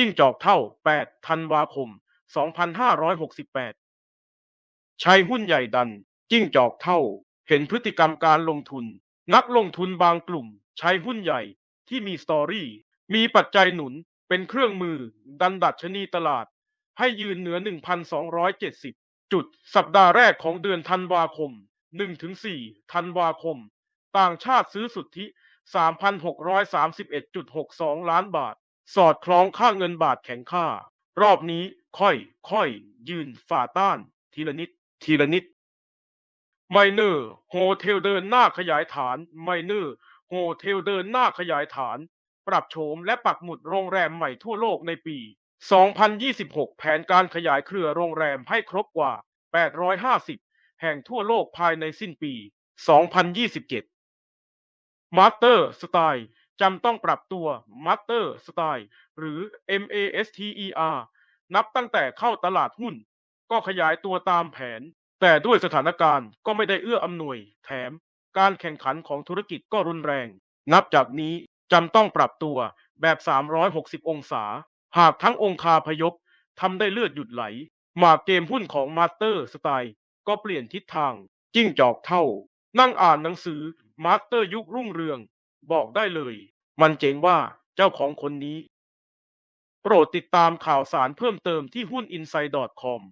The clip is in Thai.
จิ้งจอกเท่า 8 ธันวาคม 2568 ชัยหุ้นใหญ่ดัน จิ้งจอกเท่า เห็นพฤติกรรมการลงทุน นักลงทุนบางกลุ่ม ใช้หุ้นใหญ่ที่มีสตอรี่ มีปัจจัยหนุนเป็นเครื่องมือ ดันดัชนีตลาด ให้ยืนเหนือ 1,270 จุด สัปดาห์แรกของเดือนธันวาคม 1-4 ธันวาคม ต่างชาติซื้อสุทธิ 3,631.62 ล้านบาท สอดคล้องค่าเงินบาทแข็งค่า รอบนี้ค่อยค่อยยืนฝ่าต้าน ทีละนิด ทีละนิดไมเนอร์โฮเทลเดินหน้าขยายฐานไมเนอร์โฮเทลเดินหน้าขยายฐาน ปรับโฉมและปักหมุดโรงแรมใหม่ทั่วโลกในปี 2026 แผนการขยายเครือโรงแรมให้ครบกว่า 850 แห่งทั่วโลกภายในสิ้นปี 2027 มาสเตอร์สไตล์ จำต้องปรับตัวมาสเตอร์สไตล์หรือ MASTER นับตั้งแต่เข้าตลาดหุ้น ก็ขยายตัวตามแผน แต่ด้วยสถานการณ์ก็ไม่ได้เอื้ออำนวย แถม การแข่งขันของธุรกิจก็รุนแรง นับจากนี้จำต้องปรับตัวแบบ 360 องศา หากทั้งองคาพยพทำได้เลือดหยุดไหล หมากเกมหุ้นของมาสเตอร์สไตล์ก็เปลี่ยนทิศทาง จิ้งจอกเท่า นั่งอ่านหนังสือมาสเตอร์ยุครุ่งเรือง บอกได้เลย มันเจ๋งว่าเจ้าของคนนี้ โปรดติดตามข่าวสารเพิ่มเติมที่หุ้น i n s i d e c o m